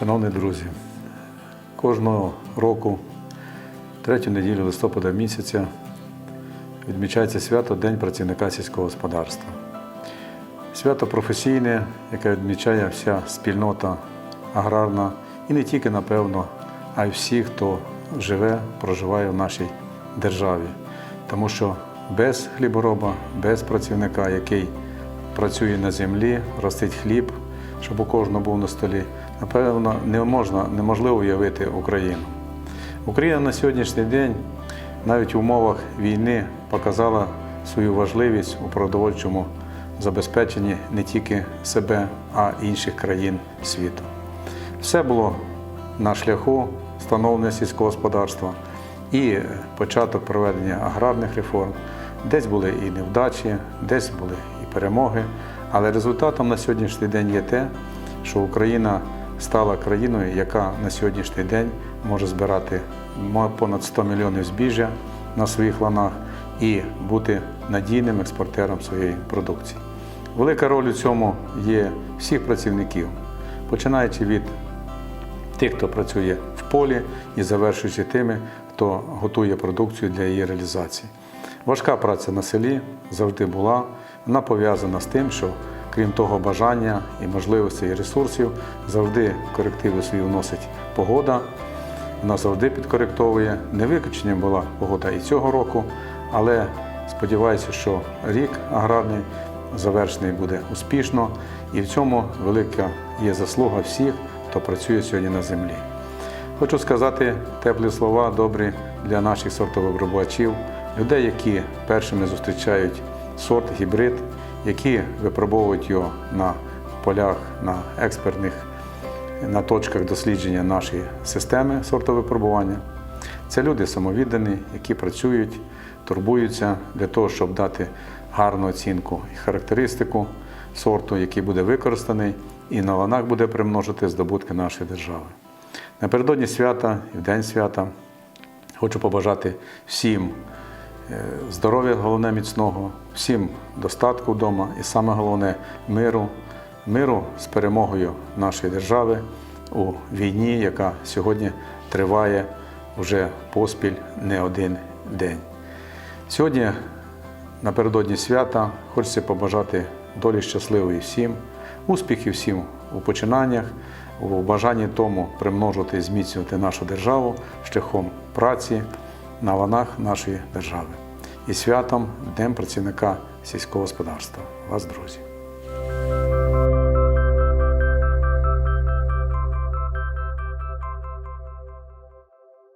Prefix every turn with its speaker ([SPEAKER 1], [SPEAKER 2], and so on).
[SPEAKER 1] Шановні друзі, кожного року, третю неділю листопада місяця, відмічається свято День працівника сільського господарства. Свято професійне, яке відмічає вся спільнота аграрна і не тільки, напевно, а й всі, хто живе, проживає в нашій державі. Тому що без хлібороба, без працівника, який працює на землі, ростить хліб, щоб у кожного був на столі, напевно, не можна, неможливо уявити Україну. Україна на сьогоднішній день навіть в умовах війни показала свою важливість у продовольчому забезпеченні не тільки себе, а й інших країн світу. Все було на шляху становлення сільського господарства і початок проведення аграрних реформ. Десь були і невдачі, десь були і перемоги. Але результатом на сьогоднішній день є те, що Україна стала країною, яка на сьогоднішній день може збирати понад 100 мільйонів збіжжя на своїх ланах і бути надійним експортером своєї продукції. Велика роль у цьому є всіх працівників, починаючи від тих, хто працює в полі і завершуючи тими, хто готує продукцію для її реалізації. Важка праця на селі завжди була. Вона пов'язана з тим, що крім того бажання і можливостей і ресурсів, завжди корективи свої вносить погода. Вона завжди підкоректовує. Не виключенням була погода і цього року, але сподіваюся, що рік аграрний завершений буде успішно, і в цьому велика є заслуга всіх, хто працює сьогодні на землі. Хочу сказати теплі слова добрі для наших сортовибробувачів, людей, які першими зустрічають сорт гібрид, які випробовують його на полях, на експертних на точках дослідження нашої системи сортовипробування. Це люди самовіддані, які працюють, турбуються для того, щоб дати гарну оцінку і характеристику сорту, який буде використаний, і на ланах буде примножити здобутки нашої держави. Напередодні свята і в день свята хочу побажати всім здоров'я, головне міцного, всім достатку вдома. І саме головне миру, миру з перемогою нашої держави у війні, яка сьогодні триває вже поспіль не один день. Сьогодні, напередодні свята, хочеться побажати долі щасливої всім, успіхів всім у починаннях, у бажанні тому примножувати і зміцнювати нашу державу шляхом праці на ланах нашої держави. І святом Днем працівника сільського господарства. Вас, друзі!